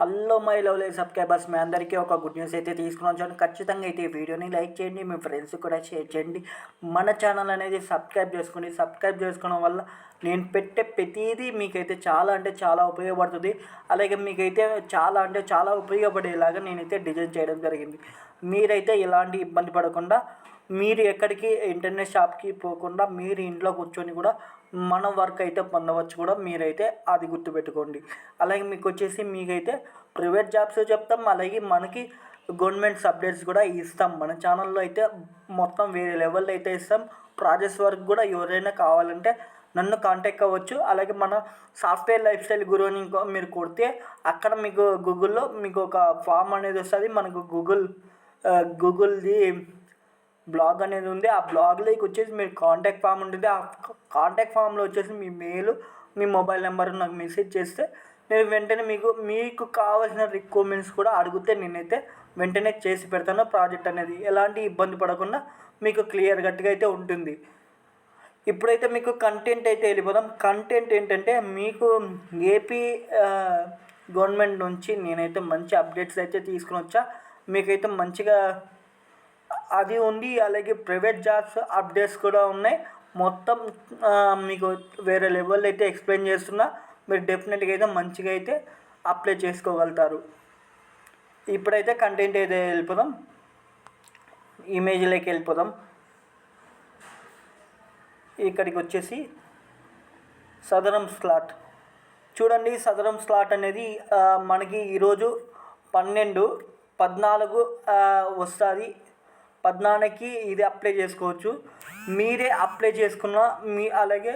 Hello my lovely subscribers మీ అందరికీ ఒక గుడ్ న్యూస్ అయితే తీసుకుని వచ్చాను ఖచ్చితంగా అయితే ఈ వీడియోని లైక్ చేయండి మీ ఫ్రెండ్స్ కూడా షేర్ చేయండి. మన ఛానల్ అనేది సబ్స్క్రైబ్ చేసుకోండి. సబ్స్క్రైబ్ చేసుకోవడం వల్ల నేను పెట్టే ప్రతిదీ మీకైతే చాలా అంటే చాలా ఉపయోగపడుతుంది. అలాగే మీకైతే చాలా అంటే చాలా ఉపయోగపడేలాగా నేనైతే డిజైన్ చేయడం జరిగింది. మీరైతే ఎలాంటి ఇబ్బంది పడకుండా మీరు ఎక్కడికి ఇంటర్నెట్ షాప్కి పోకుండా మీరు ఇంట్లో కూర్చొని కూడా మన వర్క్ అయితే పొందవచ్చు కూడా మీరైతే అది గుర్తుపెట్టుకోండి. అలాగే మీకు వచ్చేసి మీకైతే ప్రైవేట్ జాబ్స్ చెప్తాం అలాగే మనకి గవర్నమెంట్ అప్డేట్స్ కూడా ఇస్తాం. మన ఛానల్లో అయితే మొత్తం వేరే లెవెల్లో అయితే ఇస్తాం. ప్రాజెక్ట్స్ వర్క్ కూడా ఎవరైనా కావాలంటే నన్ను కాంటాక్ట్ అవ్వచ్చు. అలాగే మన సాఫ్ట్వేర్ లైఫ్ స్టైల్ గురువుని మీరు కొడితే అక్కడ మీకు గూగుల్లో మీకు ఒక ఫామ్ అనేది వస్తుంది. మనకు గూగుల్ గూగుల్ది బ్లాగ్ అనేది ఉంది. ఆ బ్లాగ్లోకి వచ్చేసి మీరు కాంటాక్ట్ ఫామ్ ఉంటుంది. ఆ కాంటాక్ట్ ఫామ్లో వచ్చేసి మీ మెయిల్ మీ మొబైల్ నెంబర్ నాకు మెసేజ్ చేస్తే నేను వెంటనే మీకు మీకు కావాల్సిన రిక్వైర్మెంట్స్ కూడా అడిగితే నేనైతే వెంటనే చేసి పెడతాను. ప్రాజెక్ట్ అనేది ఎలాంటి ఇబ్బంది పడకుండా మీకు క్లియర్ కట్గా అయితే ఉంటుంది. ఇప్పుడైతే మీకు కంటెంట్ అయితే వెళ్ళిపోదాం. కంటెంట్ ఏంటంటే మీకు ఏపీ గవర్నమెంట్ నుంచి నేనైతే మంచి అప్డేట్స్ అయితే తీసుకుని వచ్చా. మీకైతే మంచిగా అది ఉంది అలాగే ప్రైవేట్ జాబ్స్ అప్డేట్స్ కూడా ఉన్నాయి. మొత్తం మీకు వేరే లెవెల్ అయితే ఎక్స్ప్లెయిన్ చేస్తున్నా. మీరు డెఫినెట్గా అయితే మంచిగా అయితే అప్లై చేసుకోగలుగుతారు. ఇప్పుడైతే కంటెంట్ అయితే వెళ్ళిపోదాం. ఇమేజ్లోకి వెళ్ళిపోదాం. ఇక్కడికి వచ్చేసి సదరం స్లాట్. చూడండి సదరం స్లాట్ అనేది మనకి ఈరోజు పన్నెండు పద్నాలుగు వస్తుంది. పద్నానకి ఇది అప్లై చేసుకోవచ్చు. మీరే అప్లై చేసుకున్న మీ అలాగే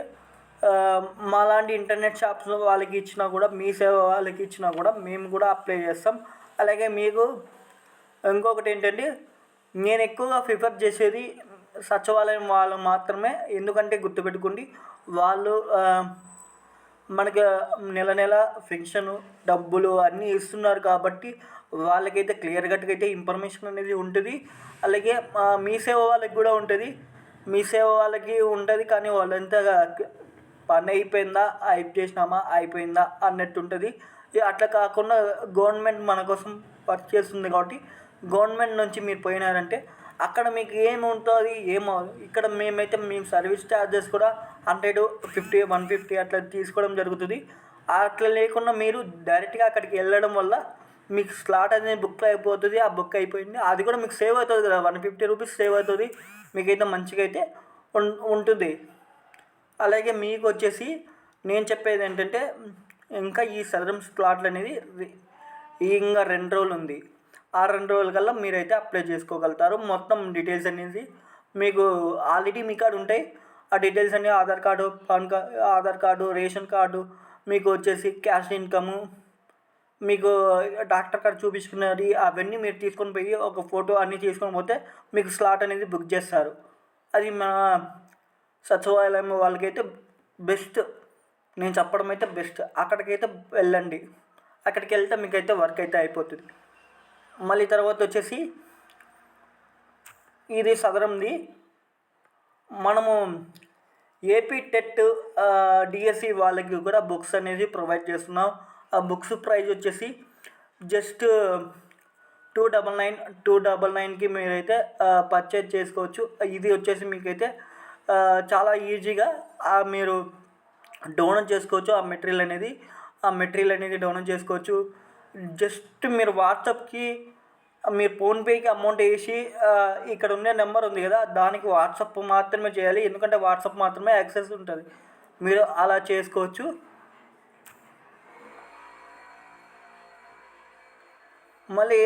మాలాంటి ఇంటర్నెట్ షాప్స్ వాళ్ళకి ఇచ్చినా కూడా మీ సేవ వాళ్ళకి ఇచ్చినా కూడా మేము కూడా అప్లై చేస్తాం. అలాగే మీకు ఇంకొకటి ఏంటంటే నేను ఎక్కువగా ప్రిఫర్ చేసేది సచివాలయం వాళ్ళు మాత్రమే. ఎందుకంటే గుర్తుపెట్టుకోండి వాళ్ళు మనకి నెల నెల పెన్షన్ డబ్బులు అన్నీ ఇస్తున్నారు కాబట్టి వాళ్ళకైతే క్లియర్ కట్గా అయితే ఇన్ఫర్మేషన్ అనేది ఉంటుంది. అలాగే మీ సేవ వాళ్ళకి కూడా ఉంటుంది. మీ సేవ వాళ్ళకి ఉంటుంది కానీ వాళ్ళంతా పని అయిపోయిందా హైప్ చేసినామా అయిపోయిందా అన్నట్టు ఉంటుంది. అట్లా కాకుండా గవర్నమెంట్ మన కోసం వర్క్ చేస్తుంది కాబట్టి గవర్నమెంట్ నుంచి మీరు పోయినారంటే అక్కడ మీకు ఏముంటుంది ఏమో ఇక్కడ మేమైతే మేము సర్వీస్ ఛార్జెస్ కూడా హండ్రెడ్ ఫిఫ్టీ వన్ ఫిఫ్టీ అట్లా తీసుకోవడం జరుగుతుంది. అట్లా లేకుండా మీరు డైరెక్ట్గా అక్కడికి వెళ్ళడం వల్ల మీకు స్లాట్ అనేది బుక్ అయిపోతుంది. ఆ బుక్ అయిపోయింది. అది కూడా మీకు సేవ్ అవుతుంది కదా. వన్ ఫిఫ్టీ రూపీస్ సేవ్ అవుతుంది. మీకైతే మంచిగా అయితే ఉంటుంది. అలాగే మీకు వచ్చేసి నేను చెప్పేది ఏంటంటే ఇంకా ఈ సదరం స్లాట్లు అనేది ఇంకా రెండు రోజులు ఉంది. ఆ రెండు రోజుల కల్లా మీరైతే అప్లై చేసుకోగలుగుతారు. మొత్తం డీటెయిల్స్ అనేది మీకు ఆల్రెడీ మీ కాడ ఉంటాయి. ఆ డీటెయిల్స్ అన్నీ Aadhaar card PAN card Aadhaar card ration card మీకు వచ్చేసి క్యాష్ ఇన్కము మీకు డాక్టర్ కార్డు చూపించుకున్నది అవన్నీ మీరు తీసుకొని పోయి ఒక ఫోటో అన్నీ తీసుకొని పోతే మీకు స్లాట్ అనేది బుక్ చేస్తారు. అది మన సచివాలయం వాళ్ళకైతే బెస్ట్ నేను చెప్పడం అయితే బెస్ట్ అక్కడికైతే వెళ్ళండి. అక్కడికి వెళ్తే మీకైతే వర్క్ అయితే అయిపోతుంది. మళ్ళీ తర్వాత వచ్చేసి ఇది సదరంది. మనము ఏపీ టెట్ డిఎస్సి వాళ్ళకి కూడా బుక్స్ అనేది ప్రొవైడ్ చేస్తున్నాం. ఆ బుక్స్ ప్రైజ్ వచ్చేసి just two double nine two double నైన్కి మీరైతే పర్చేజ్ చేసుకోవచ్చు. ఇది వచ్చేసి మీకైతే చాలా ఈజీగా మీరు డౌన్లోడ్ చేసుకోవచ్చు. ఆ మెటీరియల్ అనేది ఆ మెటీరియల్ అనేది డౌన్లోడ్ చేసుకోవచ్చు. జస్ట్ మీరు వాట్సాప్కి మీరు ఫోన్పేకి అమౌంట్ వేసి ఇక్కడ ఉండే నెంబర్ ఉంది కదా దానికి వాట్సాప్ మాత్రమే చేయాలి. ఎందుకంటే వాట్సాప్ మాత్రమే యాక్సెస్ ఉంటుంది. మీరు అలా చేసుకోవచ్చు. మళ్ళీ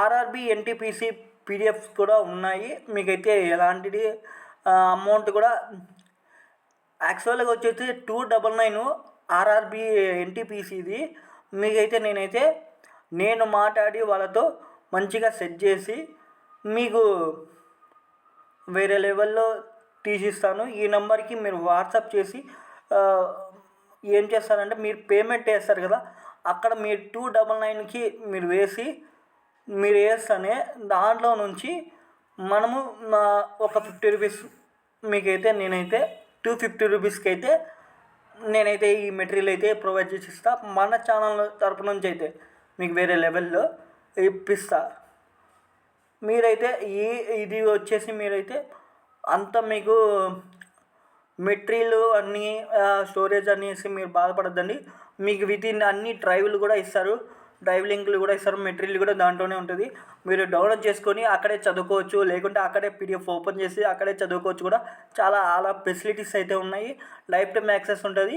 ఆర్ఆర్బి ఎన్టీపీసీ పీడిఎఫ్స్ కూడా ఉన్నాయి. మీకైతే ఎలాంటిది అమౌంట్ కూడా యాక్చువల్గా వచ్చేసి టూ డబల్ నైన్ ఆర్ఆర్బి ఎన్టీపీసీది. మీకైతే నేనైతే నేను మాట్లాడి వాళ్ళతో మంచిగా సెట్ చేసి మీకు వేరే లెవెల్లో తీసిస్తాను. ఈ నెంబర్కి మీరు వాట్సాప్ చేసి ఏం చేస్తారంటే మీరు పేమెంట్ వేస్తారు కదా అక్కడ మీరు టూ డబల్ నైన్కి మీరు వేసి మీరు వేస్తేనే దాంట్లో నుంచి మనము ఒక ఫిఫ్టీ రూపీస్ మీకైతే నేనైతే టూ ఫిఫ్టీ రూపీస్కి అయితే నేనైతే ఈ మెటీరియల్ అయితే ప్రొవైడ్ చేసి ఇస్తా. మన ఛానల్ తరపు నుంచి అయితే మీకు వేరే లెవెల్లో ఇప్పిస్తా. మీరైతే ఈ ఇది వచ్చేసి మీరైతే అంత మీకు మెటీరియల్ అన్నీ స్టోరేజ్ అనేసి మీరు బాధపడద్దండి. మీకు విత్ ఇన్ అన్ని డ్రైవ్లు కూడా ఇస్తారు. డ్రైవ్ లింక్లు కూడా ఇస్తారు. మెటీరియల్ కూడా దాంట్లోనే ఉంటుంది. మీరు డౌన్లోడ్ చేసుకొని అక్కడే చదువుకోవచ్చు. లేకుంటే అక్కడే పీడిఎఫ్ ఓపెన్ చేసి అక్కడే చదువుకోవచ్చు కూడా. చాలా చాలా ఫెసిలిటీస్ అయితే ఉన్నాయి. లైఫ్ టైం యాక్సెస్ ఉంటుంది.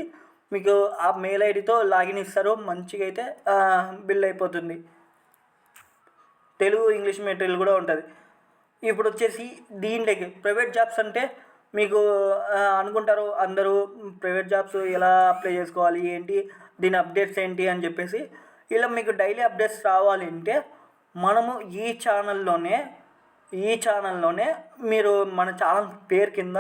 మీకు ఆ మెయిల్ ఐడితో లాగిన్ ఇస్తారు మంచిగా అయితే బిల్ అయిపోతుంది. తెలుగు ఇంగ్లీష్ మెటీరియల్ కూడా ఉంటుంది. ఇప్పుడు వచ్చేసి దీంట్లోకి ప్రైవేట్ జాబ్స్ అంటే మీకు అనుకుంటారు అందరూ ప్రైవేట్ జాబ్స్ ఎలా అప్లై చేసుకోవాలి ఏంటి దీని అప్డేట్స్ ఏంటి అని చెప్పేసి ఇలా మీకు డైలీ అప్డేట్స్ రావాలి అంటే మనము ఈ ఛానల్లోనే ఈ ఛానల్లోనే మీరు మన ఛానల్ పేరు కింద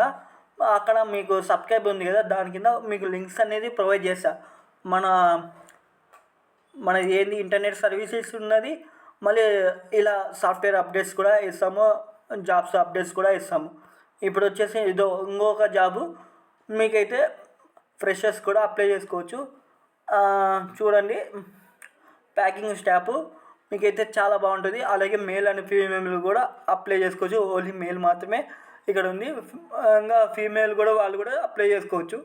అక్కడ మీకు సబ్స్క్రైబ్ ఉంది కదా దాని కింద మీకు లింక్స్ అనేది ప్రొవైడ్ చేస్తా. మన మన ఏంది ఇంటర్నెట్ సర్వీసెస్ ఉన్నది మళ్ళీ ఇలా సాఫ్ట్వేర్ అప్డేట్స్ కూడా ఇస్తాము జాబ్స్ అప్డేట్స్ కూడా ఇస్తాము. ఇప్పుడు వచ్చేసి ఇదో ఇంకొక జాబు మీకైతే ఫ్రెషర్స్ కూడా అప్లై చేసుకోవచ్చు. చూడండి ప్యాకింగ్ స్టాఫ్ మీకైతే చాలా బాగుంటుంది. అలాగే మేల్ అండ్ ఫీమేల్ కూడా అప్లై చేసుకోవచ్చు. ఓన్లీ మేల్ మాత్రమే. ఇక్కడ ఉంది. ఇంకా ఫీమేల్ కూడా వాళ్ళు కూడా అప్లై చేసుకోవచ్చు.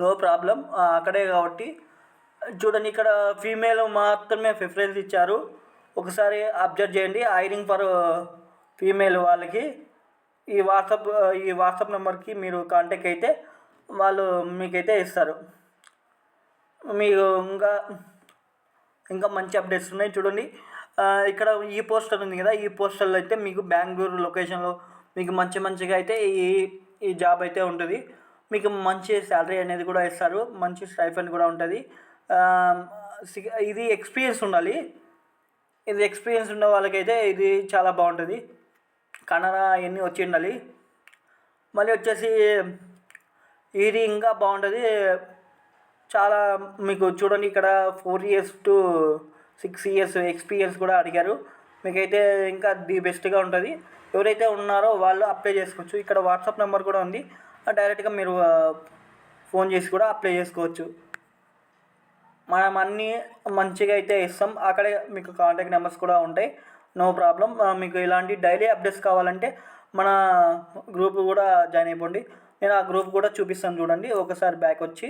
నో ప్రాబ్లం అక్కడే కాబట్టి. చూడండి ఇక్కడ ఫీమేల్ మాత్రమే ప్రిఫరెన్స్ ఇచ్చారు. ఒకసారి అబ్జర్వ్ చేయండి. ఐరింగ్ ఫర్ ఫీమేల్ వాళ్ళకి ఈ వాట్సాప్ ఈ వాట్సాప్ నెంబర్కి మీరు కాంటాక్ట్ అయితే వాళ్ళు మీకైతే ఇస్తారు. మీకు ఇంకా ఇంకా మంచి అప్డేట్స్ ఉన్నాయి. చూడండి ఇక్కడ ఈ పోస్టర్ ఉంది కదా ఈ పోస్టర్లో అయితే మీకు బెంగళూరు లొకేషన్లో మీకు మంచి మంచిగా అయితే ఈ ఈ జాబ్ అయితే ఉంటుంది. మీకు మంచి శాలరీ అనేది కూడా ఇస్తారు. మంచి స్టైఫండ్ కూడా ఉంటుంది. ఇది ఎక్స్పీరియన్స్ ఉండాలి. ఇది ఎక్స్పీరియన్స్ ఉన్న వాళ్ళకైతే ఇది చాలా బాగుంటుంది. కన్నడ అవన్నీ వచ్చి ఉండాలి. మళ్ళీ వచ్చేసి ఇది ఇంకా బాగుంటుంది. చాలా మీకు చూడండి ఇక్కడ four years to six years experience కూడా అడిగారు. మీకైతే ఇంకా ది బెస్ట్గా ఉంటుంది. ఎవరైతే ఉన్నారో వాళ్ళు అప్లై చేసుకోవచ్చు. ఇక్కడ వాట్సాప్ నెంబర్ కూడా ఉంది. డైరెక్ట్గా మీరు ఫోన్ చేసి కూడా అప్లై చేసుకోవచ్చు. మనం అన్నీ మంచిగా అయితే ఇస్తాం అక్కడే మీకు కాంటాక్ట్ నెంబర్స్ కూడా ఉంటాయి. No problem. మీకు ఇలాంటి డైలీ అప్డేట్స్ కావాలంటే మన గ్రూప్ కూడా జాయిన్ అయిపోండి. నేను ఆ గ్రూప్ కూడా చూపిస్తాను చూడండి. ఒకసారి బ్యాక్ వచ్చి.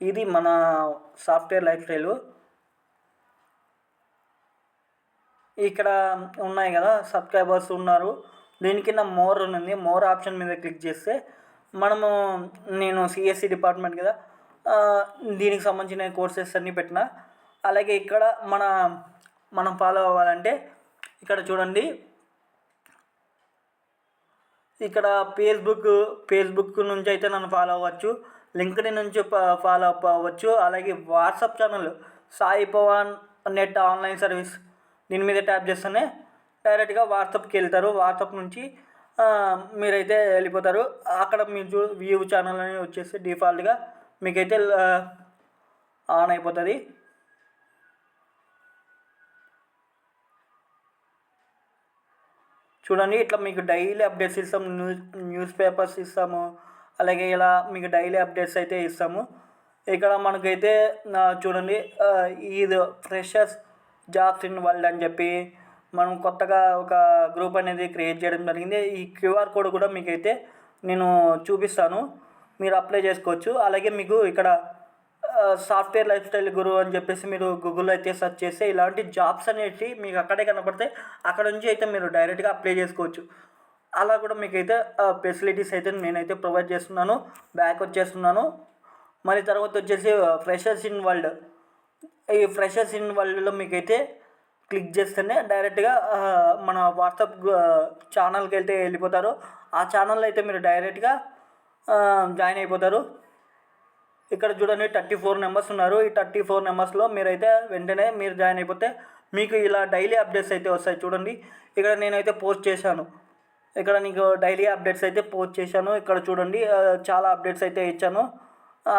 ఇది మన సాఫ్ట్వేర్ లైఫ్ స్టైలు. ఇక్కడ ఉన్నాయి కదా సబ్స్క్రైబర్స్ ఉన్నారు. దీని కింద మోర్ ఉంది. మోర్ ఆప్షన్ మీద క్లిక్ చేస్తే మనము నేను సిఎస్సి డిపార్ట్మెంట్ కదా దీనికి సంబంధించిన కోర్సెస్ అన్నీ పెట్టిన. అలాగే ఇక్కడ మన మనం ఫాలో అవ్వాలంటే ఇక్కడ చూడండి. ఇక్కడ ఫేస్బుక్ ఫేస్బుక్ నుంచి అయితే నన్ను ఫాలో అవ్వచ్చు. లింక్డ్ఇన్ నుంచి ఫాలో అప్ అవ్వచ్చు. అలాగే WhatsApp channel Sai Pavan net online service దీని మీద ట్యాప్ చేస్తేనే డైరెక్ట్గా వాట్సాప్కి వెళ్తారు. వాట్సాప్ నుంచి మీరైతే వెళ్ళిపోతారు. అక్కడ మీరు వ్యూ ఛానల్ అని వచ్చేసి డిఫాల్ట్గా మీకైతే ఆన్ అయిపోతుంది. చూడండి ఇట్లా మీకు డైలీ అప్డేట్స్ ఇస్తాము న్యూస్ న్యూస్ పేపర్స్ ఇస్తాము. అలాగే ఇలా మీకు డైలీ అప్డేట్స్ అయితే ఇస్తాము. ఇక్కడ మనకైతే చూడండి ఇది ఫ్రెషర్స్ జాబ్స్ ఇన్ వరల్డ్ అని చెప్పి మనం కొత్తగా ఒక గ్రూప్ అనేది క్రియేట్ చేయడం జరిగింది. ఈ క్యూఆర్ కోడ్ కూడా మీకైతే నేను చూపిస్తాను. మీరు అప్లై చేసుకోవచ్చు. అలాగే మీకు ఇక్కడ సాఫ్ట్వేర్ లైఫ్ స్టైల్ గురు అని చెప్పేసి మీరు గూగుల్లో అయితే సెర్చ్ చేస్తే ఇలాంటి జాబ్స్ అనేవి మీకు అక్కడే కనపడితే అక్కడ నుంచి అయితే మీరు డైరెక్ట్గా అప్లై చేసుకోవచ్చు. అలా కూడా మీకైతే ఫెసిలిటీస్ అయితే నేనైతే ప్రొవైడ్ చేస్తున్నాను. బ్యాక్ వచ్చేస్తున్నాను. మరి తర్వాత వచ్చేసి ఫ్రెషర్స్ ఇన్ వరల్డ్ ఈ ఫ్రెషర్స్ ఇన్ వరల్డ్లో మీకైతే క్లిక్ చేస్తేనే డైరెక్ట్గా మన వాట్సాప్ ఛానల్కి వెళ్తే వెళ్ళిపోతారు. ఆ ఛానల్లో అయితే మీరు డైరెక్ట్గా జాయిన్ అయిపోతారు. ఇక్కడ చూడండి థర్టీ ఫోర్ నెంబర్స్ ఉన్నారు. ఈ థర్టీ ఫోర్ నెంబర్స్లో మీరైతే వెంటనే మీరు జాయిన్ అయిపోతే మీకు ఇలా డైలీ అప్డేట్స్ అయితే వస్తాయి. చూడండి. ఇక్కడ నేనైతే పోస్ట్ చేశాను. ఇక్కడ నీకు డైలీ అప్డేట్స్ అయితే పోస్ట్ చేశాను. ఇక్కడ చూడండి చాలా అప్డేట్స్ అయితే ఇచ్చాను.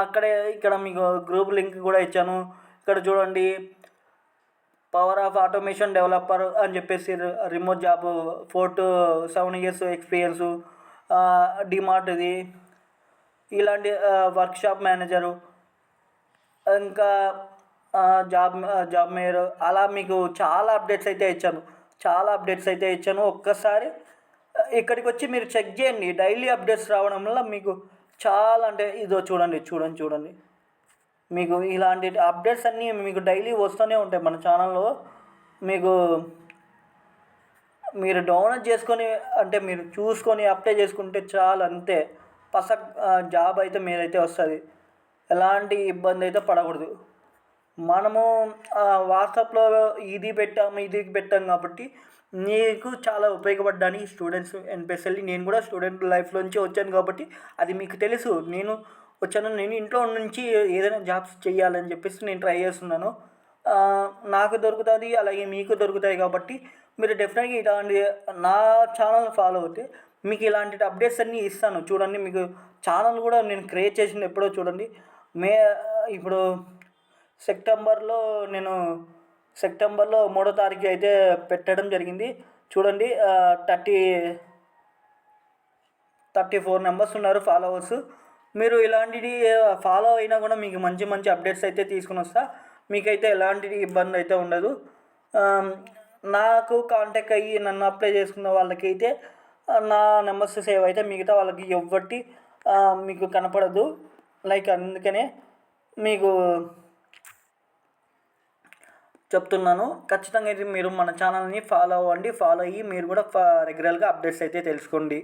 అక్కడే ఇక్కడ మీకు గ్రూప్ లింక్ కూడా ఇచ్చాను. ఇక్కడ చూడండి పవర్ ఆఫ్ ఆటోమేషన్ డెవలపర్ అని చెప్పేసి remote job four to seven years experience డిమార్ట్ది ఇలాంటి వర్క్షాప్ మేనేజరు ఇంకా జాబ్ జాబ్ మేయర్ అలా మీకు చాలా అప్డేట్స్ అయితే ఇచ్చాను. చాలా అప్డేట్స్ అయితే ఇచ్చాను. ఒక్కసారి ఇక్కడికి వచ్చి మీరు చెక్ చేయండి. డైలీ అప్డేట్స్ రావడం వల్ల మీకు చాలా అంటే ఇదో చూడండి చూడండి చూడండి. మీకు ఇలాంటి అప్డేట్స్ అన్నీ మీకు డైలీ వస్తూనే ఉంటాయి మన ఛానల్లో. మీకు మీరు డౌన్లోడ్ చేసుకొని అంటే మీరు చూసుకొని అప్లై చేసుకుంటే చాలు అంతే. పసక్ జాబ్ అయితే మీరైతే వస్తుంది. ఎలాంటి ఇబ్బంది అయితే పడకూడదు. మనము వాట్సాప్లో ఇది పెట్టాము ఇది పెట్టాం కాబట్టి నీకు చాలా ఉపయోగపడ్డానికి స్టూడెంట్స్ ఎస్పెషల్లీ నేను కూడా స్టూడెంట్ లైఫ్లోంచి వచ్చాను కాబట్టి అది మీకు తెలుసు. నేను వచ్చాను నేను ఇంట్లో నుంచి ఏదైనా జాబ్స్ చేయాలని చెప్పేసి నేను ట్రై చేస్తున్నాను. నాకు దొరుకుతుంది అలాగే మీకు దొరుకుతాయి కాబట్టి మీరు డెఫినెట్గా ఇలాంటి నా ఛానల్ ఫాలో అవుతే మీకు ఇలాంటి అప్డేట్స్ అన్నీ ఇస్తాను. చూడండి మీకు ఛానల్ కూడా నేను క్రియేట్ చేసిన ఎప్పుడో చూడండి. మే ఇప్పుడు సెప్టెంబర్లో నేను సెప్టెంబర్లో మూడో తారీఖు అయితే పెట్టడం జరిగింది. చూడండి థర్టీ థర్టీ ఫోర్ మెంబర్స్ ఉన్నారు ఫాలోవర్స్. మీరు ఇలాంటివి ఫాలో అయినా కూడా మీకు మంచి మంచి అప్డేట్స్ అయితే తీసుకుని వస్తా. మీకైతే ఎలాంటి ఇబ్బంది అయితే ఉండదు. నాకు కాంటాక్ట్ అయ్యి నన్ను అప్లై చేసుకున్న వాళ్ళకైతే నా నెంబర్స్ సేవ్ అయితే మిగతా వాళ్ళకి ఎవ్వటి మీకు కనపడదు. లైక్ అందుకనే మీకు చెప్తున్నాను. ఖచ్చితంగా అయితే మీరు మన ఛానల్ని ఫాలో అవ్వండి. ఫాలో అయ్యి మీరు కూడా రెగ్యులర్గా అప్డేట్స్ అయితే తెలుసుకోండి.